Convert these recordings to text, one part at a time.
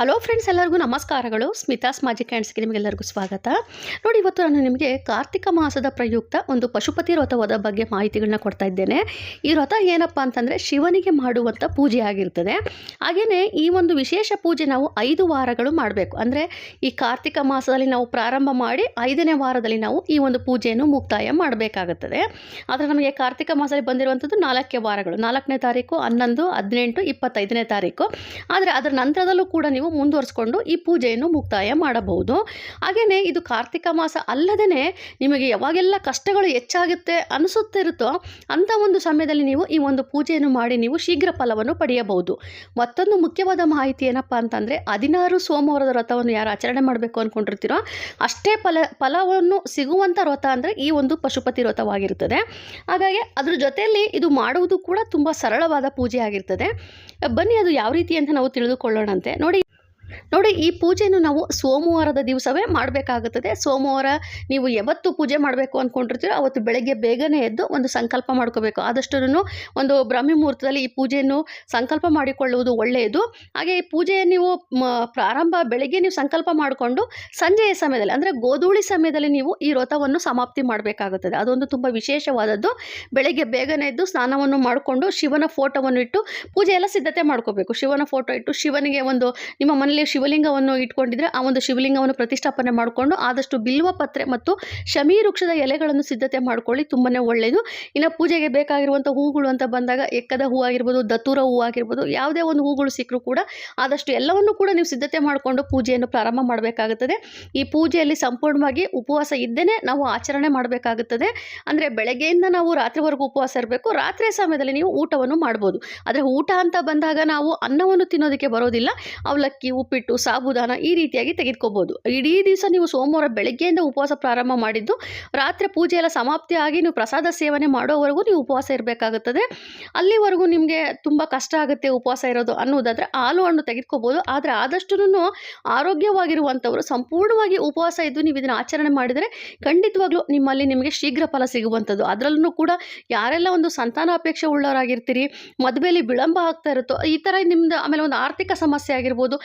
Hello friends ಎಲ್ಲರಿಗೂ ನಮಸ್ಕಾರಗಳು. ಸ್ಮಿತಾಸ್ ಮಾಜಿ ಕ್ಯಾಂಡ್ಸ್ಗೆ ನಿಮಗೆಲ್ಲರಿಗೂ ಸ್ವಾಗತ. ನೋಡಿ, ಇವತ್ತು ನಾನು ನಿಮಗೆ ಕಾರ್ತಿಕ ಮಾಸದ ಪ್ರಯುಕ್ತ ಒಂದು ಪಶುಪತಿ ವ್ರತವಾದ ಬಗ್ಗೆ ಮಾಹಿತಿಗಳನ್ನ ಕೊಡ್ತಾ ಇದ್ದೇನೆ. ಈ ವ್ರತ ಏನಪ್ಪ ಅಂತಂದರೆ ಶಿವನಿಗೆ ಮಾಡುವಂಥ ಪೂಜೆ ಆಗಿರ್ತದೆ. ಹಾಗೆಯೇ ಈ ಒಂದು ವಿಶೇಷ ಪೂಜೆ ನಾವು ಐದು ವಾರಗಳು ಮಾಡಬೇಕು. ಅಂದರೆ ಈ ಕಾರ್ತಿಕ ಮಾಸದಲ್ಲಿ ನಾವು ಪ್ರಾರಂಭ ಮಾಡಿ ಐದನೇ ವಾರದಲ್ಲಿ ನಾವು ಈ ಒಂದು ಪೂಜೆಯನ್ನು ಮುಕ್ತಾಯ ಮಾಡಬೇಕಾಗುತ್ತದೆ. ಆದರೆ ನಮಗೆ ಕಾರ್ತಿಕ ಮಾಸದಲ್ಲಿ ಬಂದಿರುವಂಥದ್ದು ನಾಲ್ಕೇ ವಾರಗಳು. ನಾಲ್ಕನೇ ತಾರೀಕು, ಹನ್ನೊಂದು, ಹದಿನೆಂಟು, ಇಪ್ಪತ್ತೈದನೇ ತಾರೀಕು. ಆದರೆ ಅದರ ನಂತರದಲ್ಲೂ ಕೂಡ ನೀವು ಮುಂದುವರಿಸ್ಕೊಂಡು ಈ ಪೂಜೆಯನ್ನು ಮುಕ್ತಾಯ ಮಾಡಬಹುದು. ಹಾಗೆಯೇ ಇದು ಕಾರ್ತಿಕ ಮಾಸ ಅಲ್ಲದೇ ನಿಮಗೆ ಯಾವಾಗೆಲ್ಲ ಕಷ್ಟಗಳು ಹೆಚ್ಚಾಗುತ್ತೆ ಅನಿಸುತ್ತಿರುತ್ತೋ ಅಂಥ ಒಂದು ಸಮಯದಲ್ಲಿ ನೀವು ಈ ಒಂದು ಪೂಜೆಯನ್ನು ಮಾಡಿ ನೀವು ಶೀಘ್ರ ಫಲವನ್ನು ಪಡೆಯಬಹುದು. ಮತ್ತೊಂದು ಮುಖ್ಯವಾದ ಮಾಹಿತಿ ಏನಪ್ಪ ಅಂತಂದರೆ ಹದಿನಾರು ಸೋಮವಾರದ ವ್ರತವನ್ನು ಯಾರು ಆಚರಣೆ ಮಾಡಬೇಕು ಅಂದ್ಕೊಂಡಿರ್ತೀರೋ ಅಷ್ಟೇ ಫಲ, ಫಲವನ್ನು ಸಿಗುವಂಥ ವ್ರತ ಅಂದರೆ ಈ ಒಂದು ಪಶುಪತಿ ವ್ರತವಾಗಿರ್ತದೆ. ಹಾಗಾಗಿ ಅದ್ರ ಜೊತೆಯಲ್ಲಿ ಇದು ಮಾಡುವುದು ಕೂಡ ತುಂಬ ಸರಳವಾದ ಪೂಜೆ ಆಗಿರ್ತದೆ. ಬನ್ನಿ ಅದು ಯಾವ ರೀತಿ ಅಂತ ನಾವು ತಿಳಿದುಕೊಳ್ಳೋಣಂತೆ. ನೋಡಿ. ನೋಡಿ, ಈ ಪೂಜೆಯನ್ನು ನಾವು ಸೋಮವಾರದ ದಿವಸವೇ ಮಾಡಬೇಕಾಗುತ್ತದೆ. ಸೋಮವಾರ ನೀವು ಯಾವತ್ತು ಪೂಜೆ ಮಾಡಬೇಕು ಅಂದ್ಕೊಂಡಿರ್ತೀರೋ ಅವತ್ತು ಬೆಳಗ್ಗೆ ಬೇಗನೆ ಎದ್ದು ಒಂದು ಸಂಕಲ್ಪ ಮಾಡ್ಕೋಬೇಕು. ಆದಷ್ಟು ಒಂದು ಬ್ರಹ್ಮಿ ಮುಹೂರ್ತದಲ್ಲಿ ಈ ಪೂಜೆಯನ್ನು ಸಂಕಲ್ಪ ಮಾಡಿಕೊಳ್ಳುವುದು ಒಳ್ಳೆಯದು. ಹಾಗೆ ಈ ಪೂಜೆಯನ್ನು ನೀವು ಪ್ರಾರಂಭ ಬೆಳಗ್ಗೆ ನೀವು ಸಂಕಲ್ಪ ಮಾಡಿಕೊಂಡು ಸಂಜೆಯ ಸಮಯದಲ್ಲಿ, ಅಂದರೆ ಗೋಧೂಳಿ ಸಮಯದಲ್ಲಿ ನೀವು ಈ ವ್ರತವನ್ನು ಸಮಾಪ್ತಿ ಮಾಡಬೇಕಾಗುತ್ತದೆ. ಅದೊಂದು ತುಂಬ ವಿಶೇಷವಾದದ್ದು. ಬೆಳಗ್ಗೆ ಬೇಗನೆ ಎದ್ದು ಸ್ನಾನವನ್ನು ಮಾಡಿಕೊಂಡು ಶಿವನ ಫೋಟೋವನ್ನು ಇಟ್ಟು ಪೂಜೆ ಎಲ್ಲ ಸಿದ್ಧತೆ ಮಾಡ್ಕೋಬೇಕು. ಶಿವನ ಫೋಟೋ ಇಟ್ಟು ಶಿವನಿಗೆ ಒಂದು ನಿಮ್ಮ ಮನೇಲಿ ಶಿವಲಿಂಗವನ್ನು ಇಟ್ಕೊಂಡಿದ್ರೆ ಆ ಒಂದು ಶಿವಲಿಂಗವನ್ನು ಪ್ರತಿಷ್ಠಾಪನೆ ಮಾಡಿಕೊಂಡು ಆದಷ್ಟು ಬಿಲ್ವ ಪತ್ರೆ ಮತ್ತು ಶಮಿ ವೃಕ್ಷದ ಎಲೆಗಳನ್ನು ಸಿದ್ಧತೆ ಮಾಡ್ಕೊಳ್ಳಿ ತುಂಬಾ ಒಳ್ಳೆಯದು ಇನ್ನು ಪೂಜೆಗೆ ಬೇಕಾಗಿರುವಂಥ ಹೂಗಳು ಅಂತ ಬಂದಾಗ ಎಕ್ಕದ ಹೂ ಆಗಿರ್ಬೋದು ದತ್ತೂರ ಹೂ ಆಗಿರ್ಬೋದು, ಯಾವುದೇ ಒಂದು ಹೂಗಳು ಸಿಕ್ಕರೂ ಕೂಡ ಆದಷ್ಟು ಎಲ್ಲವನ್ನು ಕೂಡ ನೀವು ಸಿದ್ಧತೆ ಮಾಡಿಕೊಂಡು ಪೂಜೆಯನ್ನು ಪ್ರಾರಂಭ ಮಾಡಬೇಕಾಗುತ್ತದೆ. ಈ ಪೂಜೆಯಲ್ಲಿ ಸಂಪೂರ್ಣವಾಗಿ ಉಪವಾಸ ಇದ್ದೇನೆ ನಾವು ಆಚರಣೆ ಮಾಡಬೇಕಾಗುತ್ತದೆ. ಅಂದರೆ ಬೆಳಗ್ಗೆಯಿಂದ ನಾವು ರಾತ್ರಿವರೆಗೂ ಉಪವಾಸ ಇರಬೇಕು, ರಾತ್ರಿ ಸಮಯದಲ್ಲಿ ನೀವು ಊಟವನ್ನು ಮಾಡ್ಬೋದು. ಆದರೆ ಊಟ ಅಂತ ಬಂದಾಗ ನಾವು ಅನ್ನವನ್ನು ತಿನ್ನೋದಕ್ಕೆ ಬರೋದಿಲ್ಲ. ಅವಲಕ್ಕಿ ಉಪ್ಪಿಟ್ಟು, ಸಾಬುದಾನ ಈ ರೀತಿಯಾಗಿ ತೆಗೆದುಕೋಬೋದು. ಇಡೀ ದಿವಸ ನೀವು ಸೋಮವಾರ ಬೆಳಗ್ಗೆಯಿಂದ ಉಪವಾಸ ಪ್ರಾರಂಭ ಮಾಡಿದ್ದು, ರಾತ್ರಿ ಪೂಜೆ ಎಲ್ಲ ಸಮಾಪ್ತಿ ಆಗಿ ನೀವು ಪ್ರಸಾದ ಸೇವನೆ ಮಾಡೋವರೆಗೂ ನೀವು ಉಪವಾಸ ಇರಬೇಕಾಗುತ್ತದೆ. ಅಲ್ಲಿವರೆಗೂ ನಿಮಗೆ ತುಂಬ ಕಷ್ಟ ಆಗುತ್ತೆ ಉಪವಾಸ ಇರೋದು ಅನ್ನೋದಾದರೆ ಹಾಲು ಹಣ್ಣು ತೆಗೆದುಕೋಬೋದು. ಆದರೆ ಆದಷ್ಟು ಆರೋಗ್ಯವಾಗಿರುವಂಥವರು ಸಂಪೂರ್ಣವಾಗಿ ಉಪವಾಸ ಇದ್ದು ನೀವು ಇದನ್ನು ಆಚರಣೆ ಮಾಡಿದರೆ ಖಂಡಿತವಾಗ್ಲೂ ನಿಮ್ಮಲ್ಲಿ ನಿಮಗೆ ಶೀಘ್ರ ಫಲ ಸಿಗುವಂಥದ್ದು. ಅದರಲ್ಲೂ ಕೂಡ ಯಾರೆಲ್ಲ ಒಂದು ಸಂತಾನ ಅಪೇಕ್ಷೆ ಉಳ್ಳವರಾಗಿರ್ತೀರಿ ಮದುವೆಯಲ್ಲಿ ವಿಳಂಬ ಆಗ್ತಾ ಇರುತ್ತೋ, ಈ ಥರ ನಿಮ್ಮದು ಆಮೇಲೆ ಒಂದು ಆರ್ಥಿಕ ಸಮಸ್ಯೆ ಆಗಿರ್ಬೋದು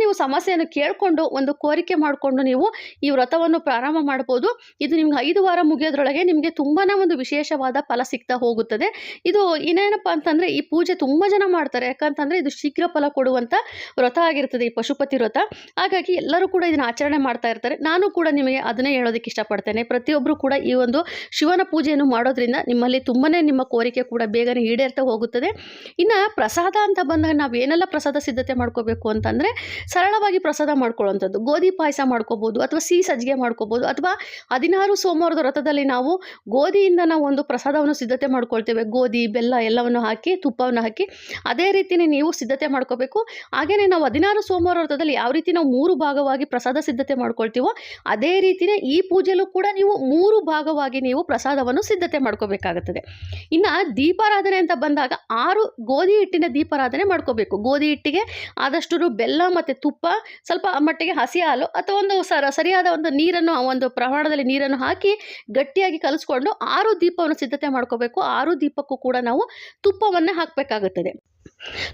ನೀವು ಸಮಸ್ಯೆಯನ್ನು ಕೇಳಿಕೊಂಡು ಒಂದು ಕೋರಿಕೆ ಮಾಡಿಕೊಂಡು ನೀವು ಈ ವ್ರತವನ್ನು ಪ್ರಾರಂಭ ಮಾಡ್ಬೋದು. ಇದು ನಿಮ್ಗೆ ಐದು ವಾರ ಮುಗಿಯೋದ್ರೊಳಗೆ ನಿಮಗೆ ತುಂಬಾ ಒಂದು ವಿಶೇಷವಾದ ಫಲ ಸಿಗ್ತಾ ಹೋಗುತ್ತದೆ. ಇದು ಇನ್ನೇನಪ್ಪ ಅಂತಂದರೆ ಈ ಪೂಜೆ ತುಂಬ ಜನ ಮಾಡ್ತಾರೆ. ಯಾಕಂತಂದರೆ ಇದು ಶೀಘ್ರ ಫಲ ಕೊಡುವಂಥ ವ್ರತ ಆಗಿರ್ತದೆ ಈ ಪಶುಪತಿ ವ್ರತ. ಹಾಗಾಗಿ ಎಲ್ಲರೂ ಕೂಡ ಇದನ್ನು ಆಚರಣೆ ಮಾಡ್ತಾ ಇರ್ತಾರೆ. ನಾನು ಕೂಡ ನಿಮಗೆ ಅದನ್ನೇ ಹೇಳೋದಕ್ಕೆ ಇಷ್ಟಪಡ್ತೇನೆ. ಪ್ರತಿಯೊಬ್ಬರು ಕೂಡ ಈ ಒಂದು ಶಿವನ ಪೂಜೆಯನ್ನು ಮಾಡೋದ್ರಿಂದ ನಿಮ್ಮಲ್ಲಿ ತುಂಬಾ ನಿಮ್ಮ ಕೋರಿಕೆ ಕೂಡ ಬೇಗನೆ ಈಡೇರ್ತಾ ಹೋಗುತ್ತದೆ. ಇನ್ನು ಪ್ರಸಾದ ಅಂತ ಬಂದಾಗ ನಾವು ಏನೆಲ್ಲ ಪ್ರಸಾದ ಸಿದ್ಧತೆ ಮಾಡ್ಕೋಬೇಕು ಅಂತಂದರೆ ಸರಳವಾಗಿ ಪ್ರಸಾದ ಮಾಡ್ಕೊಳ್ಳುವಂಥದ್ದು. ಗೋಧಿ ಪಾಯಸ ಮಾಡ್ಕೋಬೋದು ಅಥವಾ ಸಿಹಿ ಸಜ್ಜಿಗೆ ಮಾಡ್ಕೋಬೋದು ಅಥವಾ ಹದಿನಾರು ಸೋಮವಾರದ ವ್ರತದಲ್ಲಿ ನಾವು ಗೋಧಿಯಿಂದ ನಾವು ಒಂದು ಪ್ರಸಾದವನ್ನು ಸಿದ್ಧತೆ ಮಾಡ್ಕೊಳ್ತೇವೆ. ಗೋಧಿ, ಬೆಲ್ಲ ಎಲ್ಲವನ್ನು ಹಾಕಿ, ತುಪ್ಪವನ್ನು ಹಾಕಿ ಅದೇ ರೀತಿಯೇ ನೀವು ಸಿದ್ಧತೆ ಮಾಡ್ಕೋಬೇಕು. ಹಾಗೆಯೇ ನಾವು ಹದಿನಾರು ಸೋಮವಾರ ವ್ರತದಲ್ಲಿ ಯಾವ ರೀತಿ ನಾವು ಮೂರು ಭಾಗವಾಗಿ ಪ್ರಸಾದ ಸಿದ್ಧತೆ ಮಾಡ್ಕೊಳ್ತೀವೋ ಅದೇ ರೀತಿಯೇ ಈ ಪೂಜೆಯಲ್ಲೂ ಕೂಡ ನೀವು ಮೂರು ಭಾಗವಾಗಿ ನೀವು ಪ್ರಸಾದವನ್ನು ಸಿದ್ಧತೆ ಮಾಡ್ಕೋಬೇಕಾಗುತ್ತದೆ. ಇನ್ನು ದೀಪಾರಾಧನೆ ಅಂತ ಬಂದಾಗ ಆರು ಗೋಧಿ ಹಿಟ್ಟಿನ ದೀಪಾರಾಧನೆ ಮಾಡ್ಕೋಬೇಕು. ಗೋಧಿ ಹಿಟ್ಟಿಗೆ ಆದಷ್ಟು ಬೆಲ್ಲ ಮತ್ತು ತುಪ್ಪ, ಸ್ವಲ್ಪ ಮಟ್ಟಿಗೆ ಹಸಿ ಹಾಲು ಅಥವಾ ಒಂದು ಸರ ಸರಿಯಾದ ಒಂದು ನೀರನ್ನು ಒಂದು ಪ್ರಮಾಣದಲ್ಲಿ ನೀರನ್ನು ಹಾಕಿ ಗಟ್ಟಿಯಾಗಿ ಕಲಿಸ್ಕೊಂಡು ಆರು ದೀಪವನ್ನು ಸಿದ್ಧತೆ ಮಾಡ್ಕೋಬೇಕು. ಆರು ದೀಪಕ್ಕೂ ಕೂಡ ನಾವು ತುಪ್ಪವನ್ನು ಹಾಕಬೇಕಾಗುತ್ತದೆ.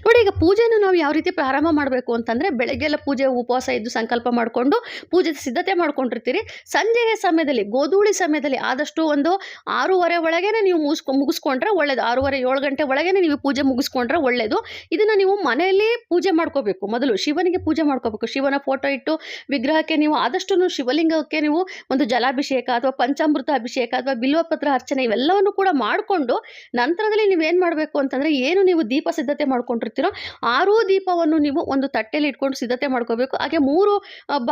ನೋಡಿ, ಈಗ ಪೂಜೆಯನ್ನು ನಾವು ಯಾವ ರೀತಿ ಪ್ರಾರಂಭ ಮಾಡಬೇಕು ಅಂತಂದರೆ, ಬೆಳಗ್ಗೆಲ್ಲ ಪೂಜೆ, ಉಪವಾಸ ಇದ್ದು ಸಂಕಲ್ಪ ಮಾಡಿಕೊಂಡು ಪೂಜೆ ಸಿದ್ಧತೆ ಮಾಡ್ಕೊಂಡಿರ್ತೀರಿ. ಸಂಜೆಯ ಸಮಯದಲ್ಲಿ, ಗೋಧೂಳಿ ಸಮಯದಲ್ಲಿ ಆದಷ್ಟು ಒಂದು ಆರೂವರೆ ಒಳಗೇ ನೀವು ಮುಗಿಸ್ಕೊ ಮುಗಿಸ್ಕೊಂಡ್ರೆ ಒಳ್ಳೇದು. ಆರೂವರೆ, ಏಳು ಗಂಟೆ ಒಳಗೇ ನೀವು ಪೂಜೆ ಮುಗಿಸ್ಕೊಂಡ್ರೆ ಒಳ್ಳೆಯದು ಇದನ್ನು ನೀವು ಮನೆಯಲ್ಲಿ ಪೂಜೆ ಮಾಡ್ಕೋಬೇಕು. ಮೊದಲು ಶಿವನಿಗೆ ಪೂಜೆ ಮಾಡ್ಕೋಬೇಕು. ಶಿವನ ಫೋಟೋ ಇಟ್ಟು ವಿಗ್ರಹಕ್ಕೆ ನೀವು ಆದಷ್ಟು ಶಿವಲಿಂಗಕ್ಕೆ ನೀವು ಒಂದು ಜಲಾಭಿಷೇಕ ಅಥವಾ ಪಂಚಾಮೃತ ಅಭಿಷೇಕ ಅಥವಾ ಬಿಲ್ವಪತ್ರ ಅರ್ಚನೆ ಇವೆಲ್ಲವನ್ನು ಕೂಡ ಮಾಡಿಕೊಂಡು ನಂತರದಲ್ಲಿ ನೀವೇನು ಮಾಡಬೇಕು ಅಂತಂದರೆ, ಏನು ನೀವು ದೀಪ ಸಿದ್ಧತೆ ಮಾಡ್ಕೊಂಡಿರ್ತೀರೋ, ಆರೂ ದೀಪವನ್ನು ನೀವು ಒಂದು ತಟ್ಟೆಯಲ್ಲಿ ಇಟ್ಕೊಂಡು ಸಿದ್ಧತೆ ಮಾಡ್ಕೋಬೇಕು. ಹಾಗೆ ಮೂರು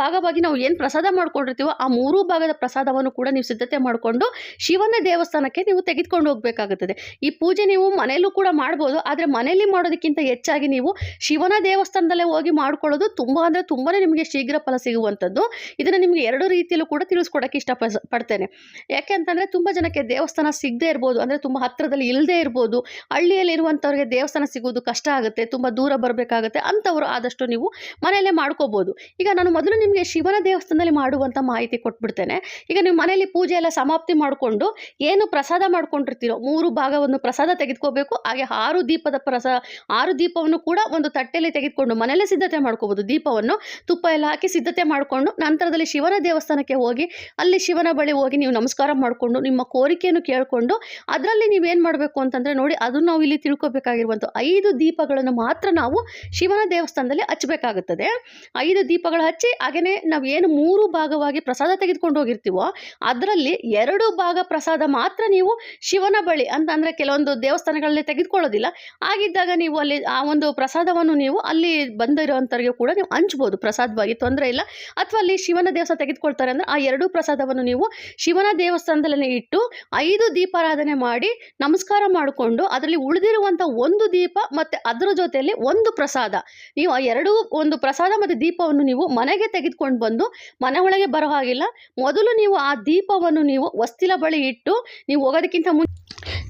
ಭಾಗವಾಗಿ ನಾವು ಏನು ಪ್ರಸಾದ ಮಾಡ್ಕೊಂಡಿರ್ತೀವೋ, ಆ ಮೂರೂ ಭಾಗದ ಪ್ರಸಾದವನ್ನು ಕೂಡ ನೀವು ಸಿದ್ಧತೆ ಮಾಡಿಕೊಂಡು ಶಿವನ ದೇವಸ್ಥಾನಕ್ಕೆ ನೀವು ತೆಗೆದುಕೊಂಡು ಹೋಗಬೇಕಾಗುತ್ತದೆ. ಈ ಪೂಜೆ ನೀವು ಮನೆಯಲ್ಲೂ ಕೂಡ ಮಾಡ್ಬೋದು, ಆದರೆ ಮನೆಯಲ್ಲಿ ಮಾಡೋದಕ್ಕಿಂತ ಹೆಚ್ಚಾಗಿ ನೀವು ಶಿವನ ದೇವಸ್ಥಾನದಲ್ಲೇ ಹೋಗಿ ಮಾಡ್ಕೊಳ್ಳೋದು ತುಂಬ ಅಂದರೆ ತುಂಬಾ ನಿಮಗೆ ಶೀಘ್ರ ಫಲ ಸಿಗುವಂಥದ್ದು. ಇದನ್ನು ನಿಮಗೆ ಎರಡು ರೀತಿಯಲ್ಲೂ ಕೂಡ ತಿಳಿಸ್ಕೊಡೋಕ್ಕೆ ಇಷ್ಟಪ ಪಡ್ತೇನೆ. ಯಾಕೆ ಅಂತಂದರೆ ತುಂಬ ಜನಕ್ಕೆ ದೇವಸ್ಥಾನ ಸಿಗದೇ ಇರ್ಬೋದು, ಅಂದರೆ ತುಂಬ ಹತ್ತಿರದಲ್ಲಿ ಇಲ್ಲದೇ ಇರ್ಬೋದು ಹಳ್ಳಿಯಲ್ಲಿ ಇರುವಂಥವ್ರಿಗೆ ದೇವಸ್ಥಾನ ಸಿಗೋದು ಬರೋದು ಕಷ್ಟ ಆಗುತ್ತೆ, ತುಂಬ ದೂರ ಬರಬೇಕಾಗುತ್ತೆ ಅಂಥವರು ಆದಷ್ಟು ನೀವು ಮನೆಯಲ್ಲೇ ಮಾಡ್ಕೋಬೋದು. ಈಗ ನಾನು ಮೊದಲು ನಿಮಗೆ ಶಿವನ ದೇವಸ್ಥಾನದಲ್ಲಿ ಮಾಡುವಂಥ ಮಾಹಿತಿ ಕೊಟ್ಬಿಡ್ತೇನೆ. ಈಗ ನೀವು ಮನೆಯಲ್ಲಿ ಪೂಜೆ ಎಲ್ಲ ಸಮಾಪ್ತಿ ಮಾಡಿಕೊಂಡು ಏನು ಪ್ರಸಾದ ಮಾಡ್ಕೊಂಡಿರ್ತೀರೋ, ಮೂರು ಭಾಗವನ್ನು ಪ್ರಸಾದ ತೆಗೆದುಕೋಬೇಕು, ಹಾಗೆ ಆರು ದೀಪದ ಪ್ರಸಾ, ಆರು ದೀಪವನ್ನು ಕೂಡ ಒಂದು ತಟ್ಟೆಯಲ್ಲಿ ತೆಗೆದುಕೊಂಡು ಮನೆಯಲ್ಲೇ ಸಿದ್ಧತೆ ಮಾಡ್ಕೋಬೋದು. ದೀಪವನ್ನು ತುಪ್ಪ ಎಲ್ಲ ಹಾಕಿ ಸಿದ್ಧತೆ ಮಾಡಿಕೊಂಡು ನಂತರದಲ್ಲಿ ಶಿವನ ದೇವಸ್ಥಾನಕ್ಕೆ ಹೋಗಿ, ಅಲ್ಲಿ ಶಿವನ ಬಳಿ ಹೋಗಿ ನೀವು ನಮಸ್ಕಾರ ಮಾಡಿಕೊಂಡು, ನಿಮ್ಮ ಕೋರಿಕೆಯನ್ನು ಕೇಳಿಕೊಂಡು, ಅದರಲ್ಲಿ ನೀವೇನು ಮಾಡಬೇಕು ಅಂತಂದರೆ ನೋಡಿ, ಅದನ್ನು ನಾವು ಇಲ್ಲಿ ತಿಳ್ಕೊಬೇಕಾಗಿರುವಂಥ ಐದು ದೀಪಗಳನ್ನು ಮಾತ್ರ ನಾವು ಶಿವನ ದೇವಸ್ಥಾನದಲ್ಲಿ ಹಚ್ಚಬೇಕಾಗುತ್ತದೆ. ಐದು ದೀಪಗಳು ಹಚ್ಚಿ ಹಾಗೆಯೇ ನಾವು ಏನು ಮೂರು ಭಾಗವಾಗಿ ಪ್ರಸಾದ ತೆಗೆದುಕೊಂಡು ಹೋಗಿರ್ತೀವೋ ಅದರಲ್ಲಿ ಎರಡು ಭಾಗ ಪ್ರಸಾದ ಮಾತ್ರ ನೀವು ಶಿವನ ಬಳಿ ಅಂತ ಅಂದರೆ ಕೆಲವೊಂದು ದೇವಸ್ಥಾನಗಳಲ್ಲಿ ತೆಗೆದುಕೊಳ್ಳೋದಿಲ್ಲ. ಆಗಿದ್ದಾಗ ನೀವು ಅಲ್ಲಿ ಆ ಒಂದು ಪ್ರಸಾದವನ್ನು ನೀವು ಅಲ್ಲಿ ಬಂದಿರೋಂಥವ್ರಿಗೆ ಕೂಡ ನೀವು ಹಂಚ್ಬೋದು. ಪ್ರಸಾದವಾಗಿ ತೊಂದರೆ ಇಲ್ಲ. ಅಥವಾ ಅಲ್ಲಿ ಶಿವನ ದೇವಸ್ಥಾನ ತೆಗೆದುಕೊಳ್ತಾರೆ ಅಂದರೆ ಆ ಎರಡೂ ಪ್ರಸಾದವನ್ನು ನೀವು ಶಿವನ ದೇವಸ್ಥಾನದಲ್ಲೇ ಇಟ್ಟು ಐದು ದೀಪಾರಾಧನೆ ಮಾಡಿ ನಮಸ್ಕಾರ ಮಾಡಿಕೊಂಡು ಅದರಲ್ಲಿ ಉಳಿದಿರುವಂಥ ಒಂದು ದೀಪ ಮತ್ತು ಅದರ ಜೊತೆಯಲ್ಲಿ ಒಂದು ಪ್ರಸಾದ. ನೀವು ಆ ಎರಡೂ ಒಂದು ಪ್ರಸಾದ ಮತ್ತು ದೀಪವನ್ನು ನೀವು ಮನೆಗೆ ತೆಗೆದುಕೊಂಡು ಬಂದು ಮನೆ ಒಳಗೆ ಬರೋ ಹಾಗಿಲ್ಲ. ಮೊದಲು ನೀವು ಆ ದೀಪವನ್ನು ನೀವು ವಸ್ತಿಲ ಬಳಿ ಇಟ್ಟು ನೀವು ಹೋಗೋದಕ್ಕಿಂತ ಮುಂ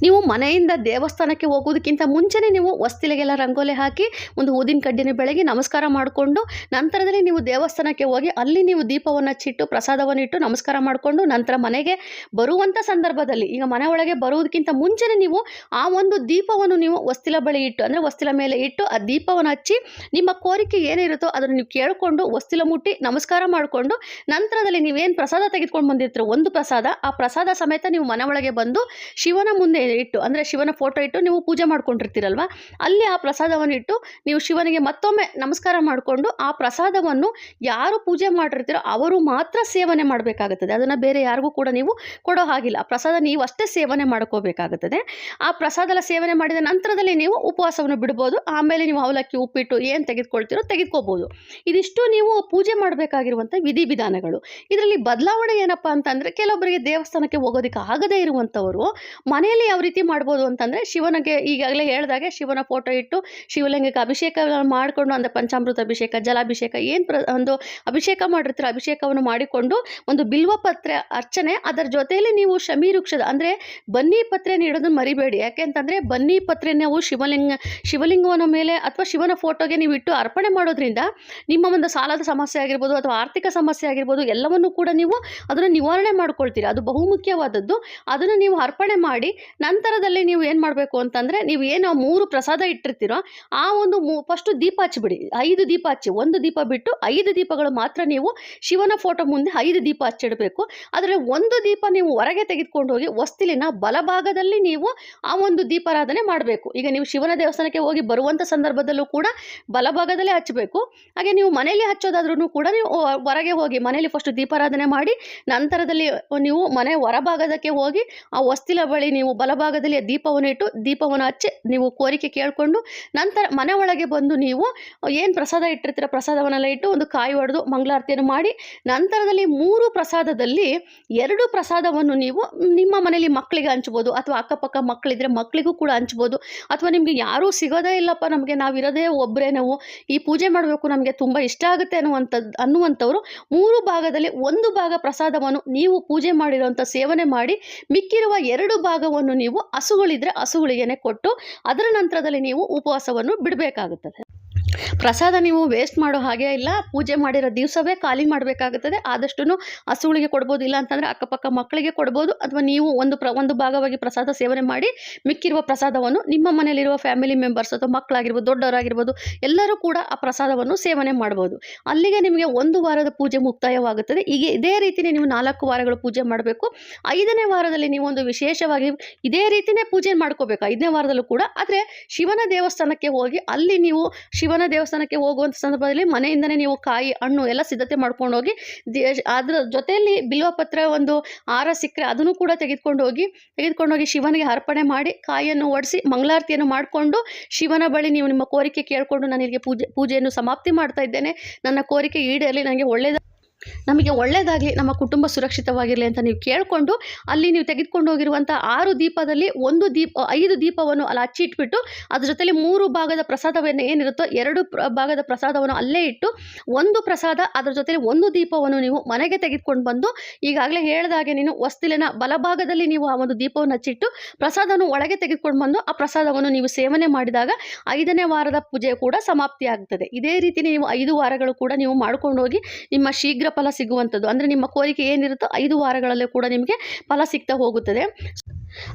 ನೀವು ಮನೆಯಿಂದ ದೇವಸ್ಥಾನಕ್ಕೆ ಹೋಗೋದಕ್ಕಿಂತ ಮುಂಚೆನೇ ನೀವು ವಸ್ತಿಲೆಗೆಲ್ಲ ರಂಗೋಲಿ ಹಾಕಿ ಒಂದು ಊದಿನ ಕಡ್ಡಿನ ಬೆಳಗ್ಗೆ ನಮಸ್ಕಾರ ಮಾಡಿಕೊಂಡು ನಂತರದಲ್ಲಿ ನೀವು ದೇವಸ್ಥಾನಕ್ಕೆ ಹೋಗಿ ಅಲ್ಲಿ ನೀವು ದೀಪವನ್ನು ಹಚ್ಚಿಟ್ಟು ಪ್ರಸಾದವನ್ನು ಇಟ್ಟು ನಮಸ್ಕಾರ ಮಾಡಿಕೊಂಡು ನಂತರ ಮನೆಗೆ ಬರುವಂಥ ಸಂದರ್ಭದಲ್ಲಿ ಈಗ ಮನೆ ಒಳಗೆ ಬರುವುದಕ್ಕಿಂತ ಮುಂಚೆನೇ ನೀವು ಆ ಒಂದು ದೀಪವನ್ನು ನೀವು ವಸ್ತಿಲ ಬಳಿ ಇಟ್ಟು ಅಂದರೆ ಹೊಸ್ತಿಲ ಮೇಲೆ ಇಟ್ಟು ಆ ದೀಪವನ್ನು ಹಚ್ಚಿ ನಿಮ್ಮ ಕೋರಿಕೆ ಏನಿರುತ್ತೋ ಅದನ್ನು ನೀವು ಕೇಳಿಕೊಂಡು ಹೊಸ್ತಿಲ ಮುಟ್ಟಿ ನಮಸ್ಕಾರ ಮಾಡಿಕೊಂಡು ನಂತರದಲ್ಲಿ ನೀವೇನು ಪ್ರಸಾದ ತೆಗೆದುಕೊಂಡು ಬಂದಿರ್ತೀರೋ ಒಂದು ಪ್ರಸಾದ, ಆ ಪ್ರಸಾದ ಸಮೇತ ನೀವು ಮನೆ ಒಳಗೆ ಬಂದು ಶಿವನ ಮುಂದೆ ಇಟ್ಟು, ಅಂದರೆ ಶಿವನ ಫೋಟೋ ಇಟ್ಟು ನೀವು ಪೂಜೆ ಮಾಡ್ಕೊಂಡಿರ್ತೀರಲ್ವ? ಅಲ್ಲಿ ಆ ಪ್ರಸಾದವನ್ನು ಇಟ್ಟು ನೀವು ಶಿವನಿಗೆ ಮತ್ತೊಮ್ಮೆ ನಮಸ್ಕಾರ ಮಾಡಿಕೊಂಡು ಆ ಪ್ರಸಾದವನ್ನು ಯಾರು ಪೂಜೆ ಮಾಡಿರ್ತೀರೋ ಅವರು ಮಾತ್ರ ಸೇವನೆ ಮಾಡಬೇಕಾಗುತ್ತದೆ. ಅದನ್ನು ಬೇರೆ ಯಾರಿಗೂ ಕೂಡ ನೀವು ಕೊಡೋ ಹಾಗಿಲ್ಲ. ಪ್ರಸಾದ ನೀವು ಅಷ್ಟೇ ಸೇವನೆ ಮಾಡ್ಕೋಬೇಕಾಗುತ್ತದೆ. ಆ ಪ್ರಸಾದ ಸೇವನೆ ಮಾಡಿದ ನಂತರದಲ್ಲಿ ನೀವು ಉಪವಾಸವನ್ನು ಬಿಡ್ಬೋದು, ಆಮೇಲೆ ನೀವು ಅವಲಕ್ಕಿ, ಉಪ್ಪಿಟ್ಟು ಏನು ತೆಗೆದುಕೊಳ್ತೀರೋ ತೆಗೆದುಕೋಬೋದು ಇದಿಷ್ಟು ನೀವು ಪೂಜೆ ಮಾಡಬೇಕಾಗಿರುವಂಥ ವಿಧಿವಿಧಾನಗಳು. ಇದರಲ್ಲಿ ಬದಲಾವಣೆ ಏನಪ್ಪ ಅಂತಂದರೆ, ಕೆಲವೊಬ್ಬರಿಗೆ ದೇವಸ್ಥಾನಕ್ಕೆ ಹೋಗೋದಕ್ಕೆ ಆಗದೇ ಇರುವಂಥವರು, ಮನೆಯಲ್ಲಿ ಯಾವ ರೀತಿ ಮಾಡ್ಬೋದು ಅಂತಂದರೆ, ಶಿವನಿಗೆ ಈಗಾಗಲೇ ಹೇಳಿದಾಗೆ ಶಿವನ ಫೋಟೋ ಇಟ್ಟು ಶಿವಲಿಂಗಕ್ಕೆ ಅಭಿಷೇಕ ಮಾಡಿಕೊಂಡು ಅಂದರೆ ಪಂಚಾಮೃತ ಅಭಿಷೇಕ, ಜಲಾಭಿಷೇಕ, ಏನು ಪ್ರ, ಒಂದು ಅಭಿಷೇಕ ಮಾಡಿರ್ತೀರೋ ಅಭಿಷೇಕವನ್ನು ಮಾಡಿಕೊಂಡು ಒಂದು ಬಿಲ್ವ ಪತ್ರೆ, ಅರ್ಚನೆ, ಅದರ ಜೊತೆಯಲ್ಲಿ ನೀವು ಶಮಿ ವೃಕ್ಷದ, ಅಂದರೆ ಬನ್ನಿ ಪತ್ರೆ ನೀಡೋದನ್ನು ಮರಿಬೇಡಿ. ಯಾಕೆಂತಂದರೆ ಬನ್ನಿ ಪತ್ರೆ ನಾವು ಶಿವಲಿಂಗ ಶಿವಲಿಂಗವನ ಮೇಲೆ ಅಥವಾ ಶಿವನ ಫೋಟೋಗೆ ನೀವು ಇಟ್ಟು ಅರ್ಪಣೆ ಮಾಡೋದ್ರಿಂದ ನಿಮ್ಮ ಒಂದು ಸಾಲದ ಸಮಸ್ಯೆ ಆಗಿರ್ಬೋದು ಅಥವಾ ಆರ್ಥಿಕ ಸಮಸ್ಯೆ ಆಗಿರ್ಬೋದು ಎಲ್ಲವನ್ನು ಕೂಡ ನೀವು ಅದನ್ನು ನಿವಾರಣೆ ಮಾಡ್ಕೊಳ್ತೀರಿ. ಅದು ಬಹುಮುಖ್ಯವಾದದ್ದು. ಅದನ್ನು ನೀವು ಅರ್ಪಣೆ ಮಾಡಿ ನಂತರದಲ್ಲಿ ನೀವು ಏನು ಮಾಡಬೇಕು ಅಂತಂದರೆ ನೀವು ಏನು ಮೂರು ಪ್ರಸಾದ ಇಟ್ಟಿರ್ತೀರೋ ಆ ಒಂದು ಮೂ ಫಸ್ಟು ದೀಪ ಹಚ್ಚಿಬಿಡಿ ಐದು ದೀಪ ಹಚ್ಚಿ, ಒಂದು ದೀಪ ಬಿಟ್ಟು ಐದು ದೀಪಗಳು ಮಾತ್ರ ನೀವು ಶಿವನ ಫೋಟೋ ಮುಂದೆ ಐದು ದೀಪ ಹಚ್ಚಿಡಬೇಕು. ಆದರೆ ಒಂದು ದೀಪ ನೀವು ಹೊರಗೆ ತೆಗೆದುಕೊಂಡು ಹೋಗಿ ವಸ್ತಿಲಿನ ಬಲಭಾಗದಲ್ಲಿ ನೀವು ಆ ಒಂದು ದೀಪಾರಾಧನೆ ಮಾಡಬೇಕು. ಈಗ ನೀವು ಶಿವನ ದೇವಸ್ಥಾನಕ್ಕೆ ಹೋಗಿ ಬರುವಂಥ ಸಂದರ್ಭದಲ್ಲೂ ಕೂಡ ಬಲಭಾಗದಲ್ಲೇ ಹಚ್ಚಬೇಕು. ಹಾಗೆ ನೀವು ಮನೆಯಲ್ಲಿ ಹಚ್ಚೋದಾದ್ರೂ ಕೂಡ ನೀವು ಹೊರಗೆ ಹೋಗಿ ಮನೆಯಲ್ಲಿ ಫಸ್ಟ್ ದೀಪಾರಾಧನೆ ಮಾಡಿ, ನಂತರದಲ್ಲಿ ನೀವು ಮನೆ ಹೊರಭಾಗದಕ್ಕೆ ಹೋಗಿ ಆ ಹೊಸ್ತಿಲ ಬಳಿ ನೀವು ಬಲಭಾಗದಲ್ಲಿ ದೀಪವನ್ನು ಇಟ್ಟು ದೀಪವನ್ನು ಹಚ್ಚಿ ನೀವು ಕೋರಿಕೆ ಕೇಳಿಕೊಂಡು, ನಂತರ ಮನೆ ಒಳಗೆ ಬಂದು ನೀವು ಏನು ಪ್ರಸಾದ ಇಟ್ಟಿರ್ತೀರ ಪ್ರಸಾದವನ್ನೆಲ್ಲ ಇಟ್ಟು ಒಂದು ಕಾಯಿ ಹೊಡೆದು ಮಂಗಳಾರತಿಯನ್ನು ಮಾಡಿ, ನಂತರದಲ್ಲಿ ಮೂರು ಪ್ರಸಾದದಲ್ಲಿ ಎರಡು ಪ್ರಸಾದವನ್ನು ನೀವು ನಿಮ್ಮ ಮನೆಯಲ್ಲಿ ಮಕ್ಕಳಿಗೆ ಹಂಚ್ಬೋದು, ಅಥವಾ ಅಕ್ಕಪಕ್ಕ ಮಕ್ಕಳಿದ್ರೆ ಮಕ್ಕಳಿಗೂ ಕೂಡ ಹಂಚ್ಬೋದು, ಅಥವಾ ನಿಮಗೆ ಯಾರೂ ಸಿಗೋದೇ ಇಲ್ಲಪ್ಪ ನಮಗೆ. ನಾವಿರೋದೇ ಒಬ್ಬರೇ ನಾವು. ಈ ಪೂಜೆ ಮಾಡಬೇಕು ನಮಗೆ ತುಂಬ ಇಷ್ಟ ಆಗುತ್ತೆ ಅನ್ನುವಂಥದ್ದು ಅನ್ನುವಂಥವ್ರು ಮೂರು ಭಾಗದಲ್ಲಿ ಒಂದು ಭಾಗ ಪ್ರಸಾದವನ್ನು ನೀವು ಪೂಜೆ ಮಾಡಿರುವಂಥ ಸೇವನೆ ಮಾಡಿ, ಮಿಕ್ಕಿರುವ ಎರಡು ಭಾಗವನ್ನು ನೀವು ಹಸುಗಳಿದ್ರೆ ಹಸುಗಳಿಗೇನೆ ಕೊಟ್ಟು, ಅದರ ನಂತರದಲ್ಲಿ ನೀವು ಉಪವಾಸವನ್ನು ಬಿಡಬೇಕಾಗುತ್ತದೆ. ಪ್ರಸಾದ ನೀವು ವೇಸ್ಟ್ ಮಾಡೋ ಹಾಗೆ ಇಲ್ಲ, ಪೂಜೆ ಮಾಡಿರೋ ದಿವಸವೇ ಖಾಲಿ ಮಾಡಬೇಕಾಗುತ್ತದೆ. ಆದಷ್ಟು ಹಸುಗಳಿಗೆ ಕೊಡ್ಬೋದು, ಇಲ್ಲ ಅಂತಂದರೆ ಅಕ್ಕಪಕ್ಕ ಮಕ್ಕಳಿಗೆ ಕೊಡ್ಬೋದು, ಅಥವಾ ನೀವು ಒಂದು ಒಂದು ಭಾಗವಾಗಿ ಪ್ರಸಾದ ಸೇವನೆ ಮಾಡಿ ಮಿಕ್ಕಿರುವ ಪ್ರಸಾದವನ್ನು ನಿಮ್ಮ ಮನೆಯಲ್ಲಿರುವ ಫ್ಯಾಮಿಲಿ ಮೆಂಬರ್ಸ್ ಅಥವಾ ಮಕ್ಕಳಾಗಿರ್ಬೋದು, ದೊಡ್ಡವರಾಗಿರ್ಬೋದು, ಎಲ್ಲರೂ ಕೂಡ ಆ ಪ್ರಸಾದವನ್ನು ಸೇವನೆ ಮಾಡ್ಬೋದು. ಅಲ್ಲಿಗೆ ನಿಮಗೆ ಒಂದು ವಾರದ ಪೂಜೆ ಮುಕ್ತಾಯವಾಗುತ್ತದೆ. ಹೀಗೆ ಇದೇ ರೀತಿಯೇ ನೀವು ನಾಲ್ಕು ವಾರಗಳು ಪೂಜೆ ಮಾಡಬೇಕು. ಐದನೇ ವಾರದಲ್ಲಿ ನೀವು ಒಂದು ವಿಶೇಷವಾಗಿ ಇದೇ ರೀತಿಯೇ ಪೂಜೆ ಮಾಡ್ಕೋಬೇಕು. ಐದನೇ ವಾರದಲ್ಲೂ ಕೂಡ. ಆದರೆ ಶಿವನ ದೇವಸ್ಥಾನಕ್ಕೆ ಹೋಗಿ ಅಲ್ಲಿ ನೀವು ಶಿವನ ದೇವಸ್ಥಾನಕ್ಕೆ ಹೋಗುವಂಥ ಸಂದರ್ಭದಲ್ಲಿ ಮನೆಯಿಂದನೇ ನೀವು ಕಾಯಿ, ಹಣ್ಣು ಎಲ್ಲ ಸಿದ್ಧತೆ ಮಾಡ್ಕೊಂಡು ಹೋಗಿ ಅದರ ಜೊತೆಯಲ್ಲಿ ಬಿಲ್ವಪತ್ರ ಒಂದು ಹಾರ ಸಿಕ್ಕರೆ ಅದನ್ನು ಕೂಡ ತೆಗೆದುಕೊಂಡು ಹೋಗಿ ತೆಗೆದುಕೊಂಡು ಹೋಗಿ ಶಿವನಿಗೆ ಅರ್ಪಣೆ ಮಾಡಿ, ಕಾಯಿಯನ್ನು ಒಡಿಸಿ, ಮಂಗಳಾರತಿಯನ್ನು ಮಾಡಿಕೊಂಡು ಶಿವನ ಬಳಿ ನೀವು ನಿಮ್ಮ ಕೋರಿಕೆ ಕೇಳಿಕೊಂಡು ನಾನು ಇಲ್ಲಿಗೆ ಪೂಜೆ, ಪೂಜೆಯನ್ನು ಸಮಾಪ್ತಿ ಮಾಡ್ತಾ ಇದ್ದೇನೆ. ನನ್ನ ಕೋರಿಕೆ ಈಡೇರಲಿ, ನನಗೆ ಒಳ್ಳೆಯದ ನಮಗೆ ಒಳ್ಳೆಯದಾಗಲಿ ನಮ್ಮ ಕುಟುಂಬ ಸುರಕ್ಷಿತವಾಗಿರಲಿ ಅಂತ ನೀವು ಕೇಳಿಕೊಂಡು ಅಲ್ಲಿ ನೀವು ತೆಗೆದುಕೊಂಡು ಹೋಗಿರುವಂಥ ಆರು ದೀಪದಲ್ಲಿ ಒಂದು ದೀಪ, ಐದು ದೀಪವನ್ನು ಅಲ್ಲಿ ಹಚ್ಚಿಟ್ಬಿಟ್ಟು ಅದ್ರ ಜೊತೆಲಿ ಮೂರು ಭಾಗದ ಪ್ರಸಾದವನ್ನು ಏನಿರುತ್ತೋ ಎರಡು ಭಾಗದ ಪ್ರಸಾದವನ್ನು ಅಲ್ಲೇ ಇಟ್ಟು ಒಂದು ಪ್ರಸಾದ, ಅದ್ರ ಜೊತೆಲಿ ಒಂದು ದೀಪವನ್ನು ನೀವು ಮನೆಗೆ ತೆಗೆದುಕೊಂಡು ಬಂದು ಈಗಾಗಲೇ ಹೇಳಿದಾಗೆ ನೀನು ವಸ್ತಿಲಿನ ಬಲಭಾಗದಲ್ಲಿ ನೀವು ಆ ಒಂದು ದೀಪವನ್ನು ಹಚ್ಚಿಟ್ಟು ಪ್ರಸಾದವನ್ನು ಒಳಗೆ ತೆಗೆದುಕೊಂಡು ಬಂದು ಆ ಪ್ರಸಾದವನ್ನು ನೀವು ಸೇವನೆ ಮಾಡಿದಾಗ ಐದನೇ ವಾರದ ಪೂಜೆ ಕೂಡ ಸಮಾಪ್ತಿಯಾಗ್ತದೆ. ಇದೇ ರೀತಿ ನೀವು ಐದು ವಾರಗಳು ಕೂಡ ನೀವು ಮಾಡ್ಕೊಂಡು ಹೋಗಿ ನಿಮ್ಮ ಫಲ ಸಿಗುವಂಥದ್ದು. ಅಂದರೆ ನಿಮ್ಮ ಕೋರಿಕೆ ಏನಿರುತ್ತೋ ಐದು ವಾರಗಳಲ್ಲೇ ಕೂಡ ನಿಮಗೆ ಫಲ ಸಿಗ್ತಾ ಹೋಗುತ್ತದೆ.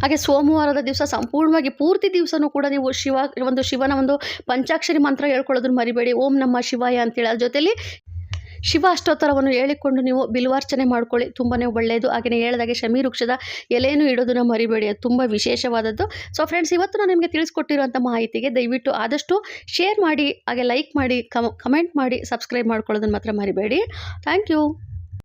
ಹಾಗೆ ಸೋಮವಾರದ ದಿವಸ ಸಂಪೂರ್ಣವಾಗಿ ಪೂರ್ತಿ ದಿವಸನೂ ಕೂಡ ನೀವು ಶಿವ, ಒಂದು ಶಿವನ ಒಂದು ಪಂಚಾಕ್ಷರಿ ಮಂತ್ರ ಹೇಳ್ಕೊಳ್ಳೋದನ್ನ ಮರಿಬೇಡಿ. ಓಂ ನಮ್ಮ ಶಿವಾಯ ಅಂತೇಳಿ. ಅದ್ರ ಜೊತೆಲಿ ಶಿವ ಅಷ್ಟೋತ್ತರವನ್ನು ಹೇಳಿಕೊಂಡು ನೀವು ಬಿಲ್ವಾರ್ಚನೆ ಮಾಡ್ಕೊಳ್ಳಿ. ತುಂಬಾ ಒಳ್ಳೆಯದು. ಹಾಗೆಯೇ ಹೇಳಿದಾಗೆ ಶಮಿ ವೃಕ್ಷದ ಎಲೆಯನ್ನು ಇಡೋದನ್ನು ಮರಿಬೇಡಿ. ಅದು ತುಂಬ ವಿಶೇಷವಾದದ್ದು. ಸೊ ಫ್ರೆಂಡ್ಸ್ ಇವತ್ತು ನಾನು ನಿಮಗೆ ತಿಳಿಸ್ಕೊಟ್ಟಿರುವಂಥ ಮಾಹಿತಿಗೆ ದಯವಿಟ್ಟು ಆದಷ್ಟು ಶೇರ್ ಮಾಡಿ, ಹಾಗೆ ಲೈಕ್ ಮಾಡಿ ಕಮೆಂಟ್ ಮಾಡಿ ಸಬ್ಸ್ಕ್ರೈಬ್ ಮಾಡ್ಕೊಳ್ಳೋದನ್ನು ಮಾತ್ರ ಮರಿಬೇಡಿ. Thank you